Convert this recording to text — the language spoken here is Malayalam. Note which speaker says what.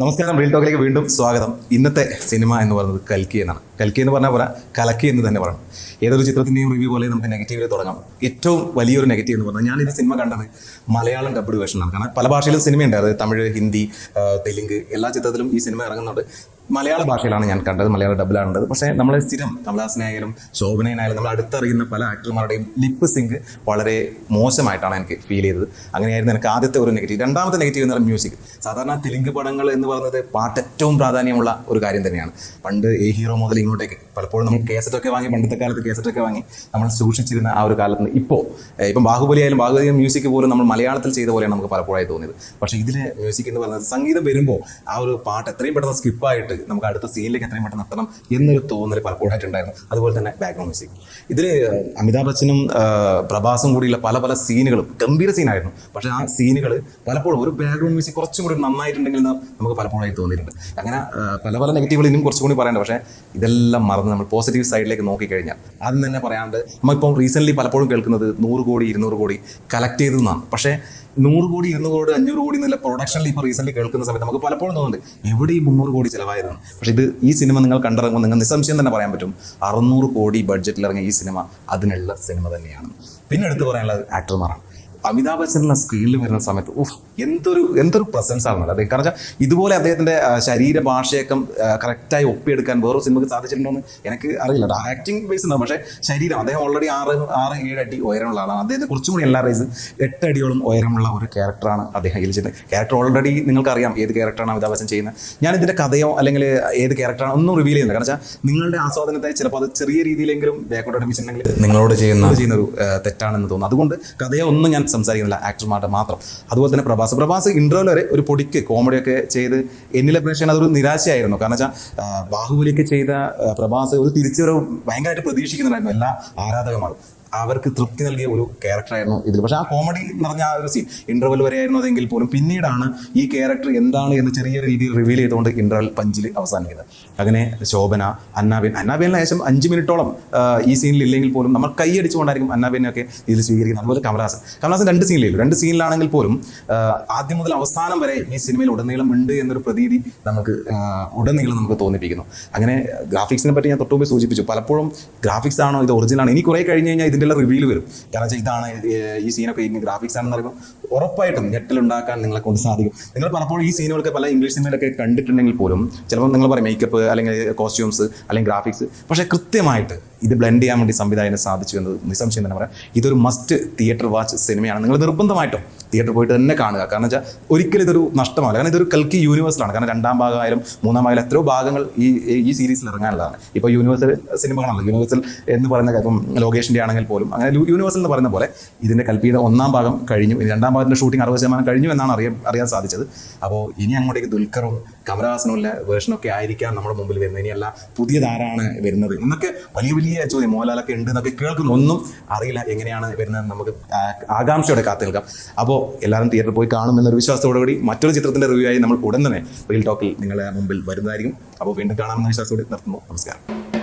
Speaker 1: നമസ്കാരം റീൽ ടോക്കിലേക്ക് വീണ്ടും സ്വാഗതം. ഇന്നത്തെ സിനിമ എന്ന് പറയുന്നത് കൽക്കി എന്നാണ്. കൽക്കി എന്ന് പറഞ്ഞാൽ പോരാ കലക്കി എന്ന് തന്നെ പറയണം. ഏതൊരു ചിത്രത്തിന്റെയും റിവ്യൂ പോലെ നമുക്ക് നെഗറ്റീവിൽ തുടങ്ങാം. ഏറ്റവും വലിയൊരു നെഗറ്റീവ് എന്ന് പറഞ്ഞാൽ ഈ സിനിമ കണ്ടത് മലയാളം ഡബ്ഡ് വേർഷനാണ് കാരണം പല ഭാഷയിലും സിനിമയുണ്ട്. അത് തമിഴ് ഹിന്ദി തെലുങ്ക് എല്ലാ ചിത്രത്തിലും ഈ സിനിമ ഇറങ്ങുന്നുണ്ട്. മലയാള ഭാഷയിലാണ് ഞാൻ കണ്ടത് മലയാള ഡബിലാണ് ഉള്ളത് പക്ഷേ നമ്മൾ സ്ഥിരം കമലഹാസനായാലും ശോഭനയായാലും നമ്മൾ അടുത്തറിയുന്ന പല ആക്ടർമാരുടെയും ലിപ്പ് സിങ്ക് വളരെ മോശമായിട്ടാണ് എനിക്ക് ഫീൽ ചെയ്തത്. അങ്ങനെയായിരുന്നു എനിക്ക് ആദ്യത്തെ ഒരു നെഗറ്റീവ് രണ്ടാമത്തെ നെഗറ്റീവ് എന്ന് പറഞ്ഞാൽ മ്യൂസിക് സാധാരണ തെലുങ്ക് പടങ്ങൾ എന്ന് പറയുന്നത് പാട്ട് ഏറ്റവും പ്രാധാന്യമുള്ള ഒരു കാര്യം തന്നെയാണ്. പണ്ട് ഏ ഹീറോ മുതൽ ഇങ്ങോട്ടേക്ക് പലപ്പോഴും നമ്മൾ കേസറ്റൊക്കെ വാങ്ങി പണ്ടത്തെ കാലത്ത് കേസറ്റൊക്കെ വാങ്ങി നമ്മൾ സൂക്ഷിച്ചിരുന്ന ആ ഒരു കാലത്ത്. ഇപ്പോൾ ഇപ്പം ബാഹുബലി ആയാലും ബാഹുബലി മ്യൂസിക് പോലും നമ്മൾ മലയാളത്തിൽ ചെയ്ത പോലെയാണ് നമുക്ക് പലപ്പോഴായി തോന്നിയത്. പക്ഷേ ഇതിലെ മ്യൂസിക് എന്ന് പറയുന്നത് സംഗീതം വരുമ്പോൾ ആ ഒരു പാട്ട് എത്രയും പെട്ടെന്ന് സ്കിപ്പായിട്ട് നമുക്ക് അടുത്ത സീനിലേക്ക് എത്രയും പെട്ടെന്ന് എത്തണം എന്നൊരു തോന്നൽ പലപ്പോഴും പലപ്പോഴായിട്ടുണ്ടായിരുന്നു. അതുപോലെ തന്നെ ബാക്ക്ഗ്രൗണ്ട് മ്യൂസിക് ഇതിൽ അമിതാഭ് ബച്ചനും പ്രഭാസും കൂടിയുള്ള പല പല സീനുകളും ഗംഭീര സീനായിരുന്നു പക്ഷേ ആ സീനുകൾ പലപ്പോഴും ഒരു ബാക്ക്ഗ്രൗണ്ട് മ്യൂസിക് കുറച്ചും കൂടി നന്നായിട്ടുണ്ടെങ്കിൽ നമുക്ക് പലപ്പോഴായി തോന്നിയിട്ടുണ്ട്. അങ്ങനെ പല പല നെഗറ്റീവുകൾ ഇനിയും കുറച്ചും കൂടി പറയേണ്ട പക്ഷേ ഇതെല്ലാം മറന്ന് നമ്മൾ പോസിറ്റീവ് സൈഡിലേക്ക് നോക്കിക്കഴിഞ്ഞാൽ ആദ്യം തന്നെ പറയാണ്ട് നമ്മളിപ്പം റീസെന്റ്ലി പലപ്പോഴും കേൾക്കുന്നത് നൂറ് കോടി ഇരുന്നൂറ് കോടി കളക്ട് ചെയ്തു എന്നാണ്. പക്ഷേ നൂറ് കോടി ഇരുന്നൂറ് കോടി അഞ്ഞൂറ് കോടി എന്നുള്ള പ്രൊഡക്ഷനിൽ ഇപ്പോൾ റീസെന്റ് കേൾക്കുന്ന സമയത്ത് നമുക്ക് പലപ്പോഴും തോന്നുന്നുണ്ട് എവിടെ ഈ മുന്നൂറ് കോടി ചിലവായതാണ് പക്ഷേ ഇത് ഈ സിനിമ നിങ്ങൾ കണ്ടിറങ്ങുമ്പോൾ നിങ്ങൾ നിസ്സംശയം തന്നെ പറയാൻ പറ്റും. അറുന്നൂറ് കോടി ബഡ്ജറ്റിൽ ഇറങ്ങിയ ഈ സിനിമ അതിനുള്ള സിനിമ തന്നെയാണ്. പിന്നെ എടുത്തു പറയാനുള്ളത് ആക്ടർമാരാണ് അമിതാഭ് ബച്ചനുള്ള സ്ക്രീനിൽ വരുന്ന സമയത്ത് ഓഹ് എന്തൊരു എന്തൊരു പ്രസൻസ് ആണ് അദ്ദേഹം കാരണം വെച്ചാൽ ഇതുപോലെ അദ്ദേഹത്തിന്റെ ശരീരഭാഷയൊക്കെ കറക്റ്റായി ഒപ്പിയെടുക്കാൻ വേറൊരു സിനിമക്ക് സാധിച്ചിട്ടുണ്ടോ എന്ന് എനിക്ക് അറിയില്ല. ആക്ടിങ് ബേസ് ഉണ്ടാവും പക്ഷേ ശരീരം അദ്ദേഹം ഓൾറെഡി ആറ് ആറ് ഏഴ് അടി ഉയരമുള്ള ആളാണ്. അദ്ദേഹത്തെ കുറച്ചും കൂടി എല്ലാ റേസ് എട്ട് അടിയോളം ഉയരമുള്ള ഒരു ക്യാരക്ടറാണ് അദ്ദേഹം ഇതിൽ ചെയ്യുന്നത്. ക്യാരക്ടർ ഓൾറെഡി നിങ്ങൾക്കറിയാം ഏത് ക്യാരക്ടറാണ് അമിതാഭ് ബച്ചൻ ചെയ്യുന്നത്. ഞാൻ ഇതിന്റെ കഥയോ അല്ലെങ്കിൽ ഏത് ക്യാരക്ടറാണ് ഒന്നും റിവീൽ ചെയ്യുന്നില്ല. കാരണം വെച്ചാൽ നിങ്ങളുടെ ആസ്വാദനത്തെ ചിലപ്പോൾ അത് ചെറിയ രീതിയിലെങ്കിലും ബാക്കോട്ട് അടിപ്പിച്ചിട്ടുണ്ടെങ്കിൽ നിങ്ങളോട് ചെയ്യുന്ന ചെയ്യുന്ന ഒരു തെറ്റാണെന്ന് തോന്നുന്നു. അതുകൊണ്ട് കഥയോ ഒന്നും ഞാൻ സംസാരിക്കുന്നില്ല ആക്ടർമാരുടെ മാത്രം. അതുപോലെ തന്നെ പ്രഭാസ്. പ്രഭാസ് ഇൻട്രോയിൽ വരെ ഒരു പൊടിക്ക് കോമഡിയൊക്കെ ചെയ്ത് എന്നിലെ പ്രേക്ഷകൻ അതൊരു നിരാശയായിരുന്നു. കാരണം വെച്ചാൽ ബാഹുബലിയൊക്കെ ചെയ്ത പ്രഭാസ് ഒരു തിരിച്ചുവരവ് ഭയങ്കരമായിട്ട് പ്രതീക്ഷിക്കുന്നുണ്ടായിരുന്നു. എല്ലാ ആരാധകന്മാരും അവർക്ക് തൃപ്തി നൽകിയ ഒരു ക്യാരക്ടറായിരുന്നു ഇതിൽ പക്ഷെ ആ കോമഡി നിറഞ്ഞ ആ ഒരു സീൻ ഇന്റർവെൽ വരെ ആയിരുന്നു അതെങ്കിൽ പോലും പിന്നീടാണ് ഈ ക്യാരക്ടർ എന്താണ് എന്ന് ചെറിയ രീതിയിൽ റിവീൽ ചെയ്തുകൊണ്ട് ഇന്റർവെൽ പഞ്ചിൽ അവസാനിക്കുന്നത്. അങ്ങനെ ശോഭന അന്നാബിൻ അന്നാബിനെ ഏകദേശം അഞ്ച് മിനിറ്റോളം ഈ സീനിൽ ഇല്ലെങ്കിൽ പോലും നമ്മൾ കൈയടിച്ചുകൊണ്ടായിരിക്കും അന്നാബിനൊക്കെ ഇതിൽ സ്വീകരിക്കുന്നത്. അതുപോലെ കമലഹാസൻ കമലഹാസൻ രണ്ട് സീനിലേ രണ്ട് സീനിലാണെങ്കിൽ പോലും ആദ്യം മുതൽ അവസാനം വരെ ഈ സിനിമയിൽ ഉടനീളം ഉണ്ട് എന്നൊരു പ്രതീതി നമുക്ക് ഉടനീളം നമുക്ക് തോന്നിപ്പിക്കുന്നു. അങ്ങനെ ഗ്രാഫിക്സിനെ പറ്റി ഞാൻ തൊട്ടുമുമ്പ് സൂചിപ്പിച്ചു. പലപ്പോഴും ഗ്രാഫിക്സ് ആണോ ഇത് ഒറിജിനൽ ആണ്? ഇനി കുറേ കഴിഞ്ഞ് കഴിഞ്ഞാൽ ഇതിന്റെ റിവ്യൂൽ വരും. കാരണം വെച്ചാൽ ഇതാണ് ഈ സീനൊക്കെ ഇനി ഗ്രാഫിക്സ് ആണെന്ന് പറയുമ്പോൾ ഉറപ്പായിട്ടും ഞെട്ടലുണ്ടാക്കാൻ നിങ്ങളെ കൊണ്ട് സാധിക്കും. നിങ്ങൾ പലപ്പോഴും ഈ സീനുകളൊക്കെ പല ഇംഗ്ലീഷ് സിനിമയിലൊക്കെ കണ്ടിട്ടുണ്ടെങ്കിൽ പോലും ചിലപ്പോൾ നിങ്ങൾ പറയും മേക്കപ്പ് അല്ലെങ്കിൽ കോസ്റ്റ്യൂംസ് അല്ലെങ്കിൽ ഗ്രാഫിക്സ് പക്ഷേ കൃത്യമായിട്ട് ഇത് ബ്ലെൻഡ് ചെയ്യാൻ വേണ്ടി സംവിധായകന് സാധിച്ചു എന്ന് നിസ്സംശയം തന്നെ പറയാം. ഇതൊരു മസ്റ്റ് തിയേറ്റർ വാച്ച് സിനിമയാണ് നിങ്ങൾ നിർബന്ധമായിട്ടും തിയേറ്റർ പോയിട്ട് തന്നെ കാണുക. കാരണം വെച്ചാൽ ഒരിക്കലും ഇതൊരു നഷ്ടമല്ല. കാരണം ഇതൊരു കൽക്കി യൂണിവേഴ്സലാണ് കാരണം രണ്ടാം ഭാഗമായാലും മൂന്നാം ഭാഗമായാലും എത്രയോ ഭാഗങ്ങൾ ഈ ഈ സീരീസിൽ ഇറങ്ങാനുള്ളതാണ്. ഇപ്പോൾ യൂണിവേഴ്സൽ സിനിമകളാണ് യൂണിവേഴ്സൽ എന്ന് പറയുന്ന ഇപ്പം ലോകേഷിന്റെ ആണെങ്കിൽ പോലും അങ്ങനെ യൂണിവേഴ്സൽ എന്ന് പറയുന്ന പോലെ ഇതിന്റെ കൽപ്പിയുടെ ഒന്നാം ഭാഗം കഴിഞ്ഞു. ഇനി രണ്ടാം ഭാഗത്തിന്റെ ഷൂട്ടിംഗ് അറുപത് ശതമാനം കഴിഞ്ഞു എന്നാണ് അറിയാൻ അറിയാൻ സാധിച്ചത്. അപ്പോൾ ഇനി അങ്ങോട്ടേക്ക് ദുൽഖറും കമലഹാസനുള്ള വേർഷനൊക്കെ ആയിരിക്കാം നമ്മുടെ മുമ്പിൽ വരുന്നത്. ഇനിയല്ല പുതിയതാരാണ് വരുന്നത്? എന്നൊക്കെ വലിയ വലിയ ചോദ്യം മോഹൻലാലൊക്കെ ഉണ്ട് എന്നൊക്കെ കേൾക്കുന്നു. ഒന്നും അറിയില്ല എങ്ങനെയാണ് വരുന്നത് നമുക്ക് ആകാംക്ഷയോടെ കാത്തു നിൽക്കാം. അപ്പോൾ എല്ലാവരും തിയേറ്ററിൽ പോയി കാണും എന്നൊരു വിശ്വാസത്തോടുകൂടി മറ്റൊരു ചിത്രത്തിന്റെ റിവ്യൂ ആയി നമ്മൾ ഉടൻ തന്നെ റീൽ ടോക്കിൽ നിങ്ങളുടെ മുമ്പിൽ വരുന്നതായിരിക്കും. അപ്പോൾ വീണ്ടും കാണാമെന്ന വിശ്വാസത്തോടെ നിർത്തുന്നു. നമസ്കാരം.